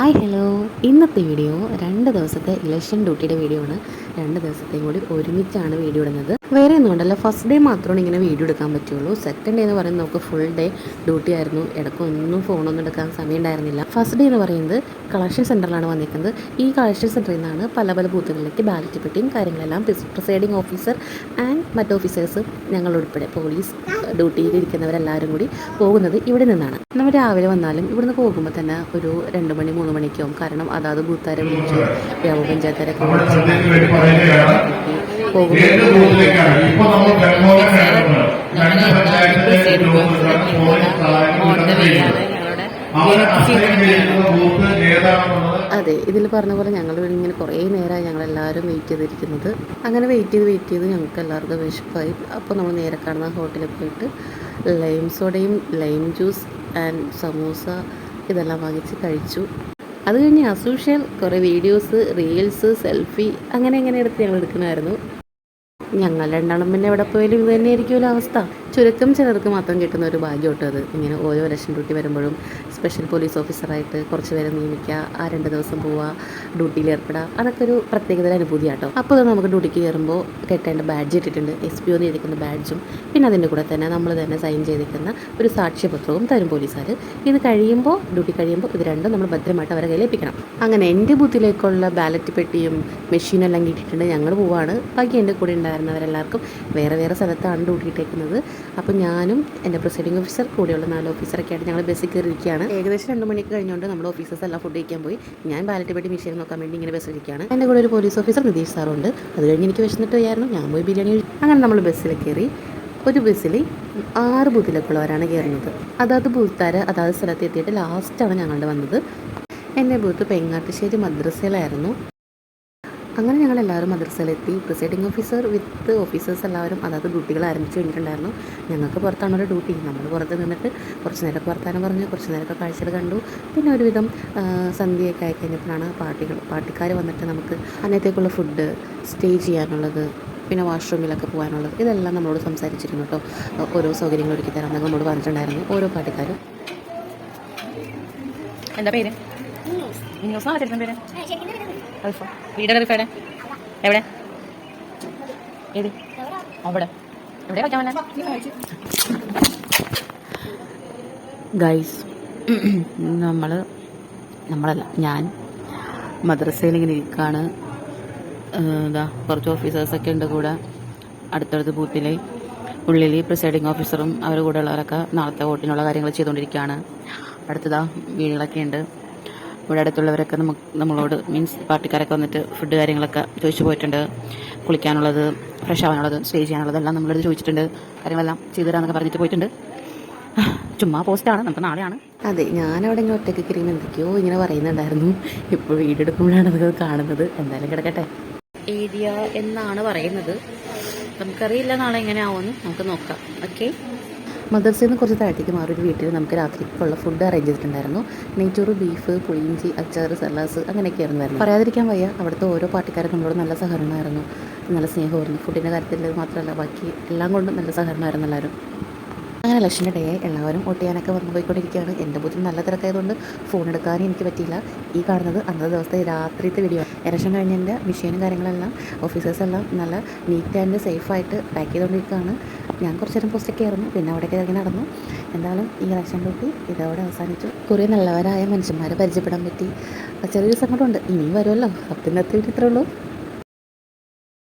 Hi hello ഇന്നത്തെ video രണ്ട് ദിവസത്തെ ഇലക്ഷൻ ഡ്യൂട്ടിയുടെ വീഡിയോ ആണ്. രണ്ട് ദിവസത്തെയും കൂടി ഒരുമിച്ചാണ് വീഡിയോ ഇടുന്നത്. വേറെ ഒന്നും ഉണ്ടല്ലോ ഫസ്റ്റ് ഡേ മാത്രമാണ് ഇങ്ങനെ വീഡിയോ എടുക്കാൻ പറ്റുള്ളൂ. സെക്കൻഡ് ഡേ എന്ന് പറയുന്നത് നമുക്ക് ഫുൾ ഡേ ഡ്യൂട്ടി ആയിരുന്നു. ഇടയ്ക്കൊന്നും ഫോണൊന്നും എടുക്കാൻ സമയം ഉണ്ടായിരുന്നില്ല. ഫസ്റ്റ് ഡേ എന്ന് പറയുന്നത് കളക്ഷൻ സെന്ററിലാണ് വന്നിരിക്കുന്നത്. ഈ കളക്ഷൻ സെന്ററിൽ നിന്നാണ് പല പല ബൂത്തുകളിലേക്ക് ബാലറ്റ് പെട്ടിയും കാര്യങ്ങളെല്ലാം പ്രിസൈഡിംഗ് ഓഫീസർ ആൻഡ് മറ്റ് ഓഫീസേഴ്സ് ഞങ്ങളുൾപ്പെടെ പോലീസ് ഡ്യൂട്ടിയിൽ ഇരിക്കുന്നവരെല്ലാവരും കൂടി പോകുന്നത് ഇവിടെ നിന്നാണ്. നമ്മൾ രാവിലെ വന്നാലും ഇവിടുന്ന് പോകുമ്പോൾ തന്നെ ഒരു രണ്ട് മണി മൂന്ന് മണിക്കാവും. കാരണം അതാത് ബൂത്താരെ വിളിച്ചു ഗ്രാമപഞ്ചായത്താരൊക്കെ വിളിച്ച് പോകുമ്പോൾ അതെ ഇതിൽ പറഞ്ഞ പോലെ ഞങ്ങൾ ഇങ്ങനെ കുറേ നേരമായി ഞങ്ങളെല്ലാവരും വെയിറ്റ് ചെയ്തിരിക്കുന്നത്. അങ്ങനെ വെയിറ്റ് ചെയ്ത് വെയിറ്റ് ചെയ്ത് ഞങ്ങൾക്ക് എല്ലാവർക്കും വിശപ്പായി. അപ്പോൾ നമ്മൾ നേരെ കാണുന്ന ഹോട്ടലിൽ പോയിട്ട് ലൈം സോഡയും ലൈം ജ്യൂസ് ആൻഡ് സമൂസ ഇതെല്ലാം വാങ്ങിച്ച് കഴിച്ചു. അത് കഴിഞ്ഞ് അസൂഷ്യൽ കുറേ വീഡിയോസ് റീൽസ് സെൽഫി അങ്ങനെ അങ്ങനെ എടുത്ത് ഞങ്ങൾ എടുക്കണമായിരുന്നു ഞങ്ങൾ രണ്ടാളും പിന്നെ എവിടെ പോയാലും ഇത് തന്നെ ആയിരിക്കുമല്ലോ അവസ്ഥ ചുരുക്കം ചിലർക്ക് മാത്രം കിട്ടുന്ന ഒരു ഭാഗ്യം കേട്ടോ അത്. ഇങ്ങനെ ഓരോ ഇലക്ഷൻ ഡ്യൂട്ടി വരുമ്പോഴും സ്പെഷ്യൽ പോലീസ് ഓഫീസറായിട്ട് കുറച്ച് പേരെ നിയമിക്കുക ആ രണ്ട് ദിവസം പോവുക ഡ്യൂട്ടിയിൽ ഏർപ്പെടാം. അതൊക്കെ ഒരു പ്രത്യേകതര അനുഭൂതിയാട്ടോ. അപ്പോൾ നമുക്ക് ഡ്യൂട്ടിക്ക് കയറുമ്പോൾ കെട്ടേണ്ട ബാഡ്ജ് ഇട്ടിട്ടുണ്ട്. എസ് പി ഒന്ന് ചെയ്തിരിക്കുന്ന ബാഡ്ജും പിന്നെ അതിന്റെ കൂടെ തന്നെ നമ്മൾ തന്നെ സൈൻ ചെയ്തിരിക്കുന്ന ഒരു സാക്ഷ്യപത്രവും തരും പോലീസുകാർ ഇത് കഴിയുമ്പോൾ ഡ്യൂട്ടി കഴിയുമ്പോൾ ഇത് രണ്ടും നമ്മൾ ഭദ്രമായിട്ട് അവരെ കയ്യിൽ അങ്ങനെ എന്റെ ബൂത്തിലേക്കുള്ള ബാലറ്റ് പെട്ടിയും മെഷീനെല്ലാം കിട്ടിയിട്ടുണ്ട്. ഞങ്ങൾ പോവാണ്. ബാക്കി എന്റെ കൂടെ ഉണ്ടായിരുന്നവരെല്ലാവർക്കും വേറെ വേറെ സ്ഥലത്താണ് ഡ്യൂട്ടി ഇട്ടേക്കുന്നത്. അപ്പോൾ ഞാനും എന്റെ പ്രൊസൈഡിംഗ് ഓഫീസർ കൂടെയുള്ള നാല് ഓഫീസറൊക്കെ ആയിട്ട് ഞങ്ങൾ ബസ്സിൽ കയറിയിരിക്കുകയാണ്. ഏകദേശം രണ്ട് മണിക്ക് കഴിഞ്ഞുകൊണ്ട് നമ്മൾ ഓഫീസേഴ്സ് എല്ലാം ഫുഡ് കഴിക്കാൻ പോയി. ഞാൻ ബാലറ്റ് പെട്ടി മെഷീൻ നോക്കാൻ വേണ്ടി ഇങ്ങനെ ബസ്സിലിരിക്കുകയാണ്. എന്റെ കൂടെ ഒരു പോലീസ് ഓഫീസർ നിതീഷ് സാറുണ്ട്. അത് കഴിഞ്ഞ് എനിക്ക് വിശന്നിട്ട് വയ്യായിരുന്നു. ഞാൻ പോയി ബിരിയാണി. അങ്ങനെ നമ്മൾ ബസ്സിൽ കയറി. ഒരു ബസ്സിൽ ആറ് ബൂത്തിലേക്കുള്ളവരാണ് കയറുന്നത്. അതാത് ബൂത്താര് അതാത് സ്ഥലത്ത് എത്തിയിട്ട് ലാസ്റ്റാണ് ഞങ്ങളുടെ വന്നത്. എന്റെ ബൂത്ത് പെങ്ങാട്ടുശ്ശേരി മദ്രസയിലായിരുന്നു. അങ്ങനെ ഞങ്ങൾ എല്ലാവരും മദ്രസയിലെത്തി. പ്രിസൈഡിംഗ് ഓഫീസർ വിത്ത് ഓഫീസേഴ്സ് എല്ലാവരും അതായത് ഡ്യൂട്ടികൾ ആരംഭിച്ച് കഴിഞ്ഞിട്ടുണ്ടായിരുന്നു. ഞങ്ങൾക്ക് പുറത്താണ് ഒരു ഡ്യൂട്ടി നമ്മൾ പുറത്ത് നിന്നിട്ട് കുറച്ച് നേരമൊക്കെ വർത്താനം പറഞ്ഞു കുറച്ച് നേരമൊക്കെ കാഴ്ചകൾ കണ്ടു. പിന്നെ ഒരുവിധം സന്ധ്യയൊക്കെ ആയി കഴിഞ്ഞപ്പോഴാണ് പാർട്ടികൾ പാർട്ടിക്കാർ വന്നിട്ട് നമുക്ക് അന്നത്തേക്കുള്ള ഫുഡ് സ്റ്റേ ചെയ്യാനുള്ളത് പിന്നെ വാഷ്റൂമിലൊക്കെ പോകാനുള്ളത് ഇതെല്ലാം നമ്മളോട് സംസാരിച്ചിരുന്നു കേട്ടോ. ഓരോ സൗകര്യങ്ങൾ ഒരുക്കി തരാമെന്നൊക്കെ നമ്മളോട് പറഞ്ഞിട്ടുണ്ടായിരുന്നു. ഓരോ പാർട്ടിക്കാരും എന്താ പേര്? മിന്നൂസ് ആ ചെറുക്കൻ പേര് അൽഫ വീട് റിഫയുടെ എവിടെ? ഏത്? അവിടെ. എവിടെ വയ്ക്കാൻ വന്നെ? ഗൈസ് നമ്മൾ നമ്മളല്ല ഞാൻ മദ്രസയിൽ ഇങ്ങനെ ഇരിക്കുകയാണ് എന്താ കുറച്ച് ഓഫീസേഴ്സൊക്കെ ഉണ്ട് കൂടെ അടുത്തടുത്ത് ബൂത്തിലെ. ഉള്ളിൽ പ്രിസൈഡിങ് ഓഫീസറും അവരുടെ കൂടെ ഉള്ളവരൊക്കെ നാളത്തെ വോട്ടിനുള്ള കാര്യങ്ങൾ ചെയ്തുകൊണ്ടിരിക്കുകയാണ് അടുത്തതാ വീടുകളൊക്കെ ഉണ്ട്. ഇവിടെ അടുത്തുള്ളവരൊക്കെ നമുക്ക് നമ്മളോട് മീൻസ് പാർട്ടിക്കാരൊക്കെ വന്നിട്ട് ഫുഡ് കാര്യങ്ങളൊക്കെ ചോദിച്ചു പോയിട്ടുണ്ട്. കുളിക്കാനുള്ളത് ഫ്രഷ് ആവാനുള്ളത് സ്റ്റേ ചെയ്യാനുള്ളത് എല്ലാം നമ്മളോട് ചോദിച്ചിട്ടുണ്ട്. കാര്യങ്ങളെല്ലാം ചെയ്തു തരാമെന്നൊക്കെ പറഞ്ഞിട്ട് പോയിട്ടുണ്ട്. ചുമ്മാ പോസ്റ്റാണ് നമുക്ക് നാളെയാണ്. അതെ ഞാനവിടെ ഇങ്ങനെ ഒറ്റയ്ക്ക് കയറിയും എന്തൊക്കെയോ ഇങ്ങനെ പറയുന്നുണ്ടായിരുന്നു. ഇപ്പോൾ വീഡിയോ എടുക്കുമ്പോഴാണ് അതൊക്കെ കാണുന്നത്. എന്തായാലും കിടക്കട്ടെ. ഏരിയ എന്നാണ് പറയുന്നത്. നമുക്കറിയില്ല നാളെ എങ്ങനെയാവുമെന്ന്. നമുക്ക് നോക്കാം. ഓക്കെ മദർസിൽ നിന്ന് കുറച്ച് താഴത്തേക്ക് മാറി ഒരു വീട്ടിൽ നമുക്ക് രാത്രിക്കുള്ള ഫുഡ് അറേഞ്ച് ചെയ്തിട്ടുണ്ടായിരുന്നു. നെയ്ച്ചോറ് ബീഫ് പുളിയിഞ്ചി അച്ചാർ സലാസ് അങ്ങനെയൊക്കെയായിരുന്നു വരുന്നത്. പറയാതിരിക്കാൻ വയ്യ അവിടുത്തെ ഓരോ പാർട്ടിക്കാരും നമ്മളോട് നല്ല സഹകരണമായിരുന്നു. നല്ല സ്നേഹമായിരുന്നു. ഫുഡിന്റെ കാര്യത്തിൽ മാത്രമല്ല ബാക്കി എല്ലാം കൊണ്ടും നല്ല സഹകരണമായിരുന്നു എല്ലാവരും. അങ്ങനെ ലക്ഷന്റെ ഡേ എല്ലാവരും വോട്ട് വന്നു പോയിക്കൊണ്ടിരിക്കുകയാണ്. എന്റെ ബുദ്ധി നല്ല തിരക്കായതുകൊണ്ട് ഫോൺ എടുക്കാനും എനിക്ക് പറ്റിയില്ല. ഈ കാണുന്നത് അന്നത്തെ ദിവസത്തെ രാത്രിത്തെ വീഡിയോ ഇലക്ഷൻ കഴിഞ്ഞതിന്റെ മെഷീനും കാര്യങ്ങളെല്ലാം ഓഫീസേഴ്സ് എല്ലാം നല്ല നീറ്റ് ആൻഡ് സേഫായിട്ട് പാക്ക് ചെയ്തുകൊണ്ടിരിക്കുകയാണ്. ഞാൻ കുറച്ച് നേരം പോസ്റ്റൊക്കെ ആയിരുന്നു. പിന്നെ അവിടെ ഇറങ്ങി നടന്നു. എന്തായാലും ഈ ഇലക്ഷൻ ഡ്യൂട്ടി ഇതോടെ അവസാനിച്ചു. കുറേ നല്ലവരായ മനുഷ്യന്മാരെ പരിചയപ്പെടാൻ പറ്റി. ചെറിയൊരു സങ്കടമുണ്ട്. ഇനിയും വരുമല്ലോ. അപ്പം ഇന്നത്തെ ഇത്രയുള്ളൂ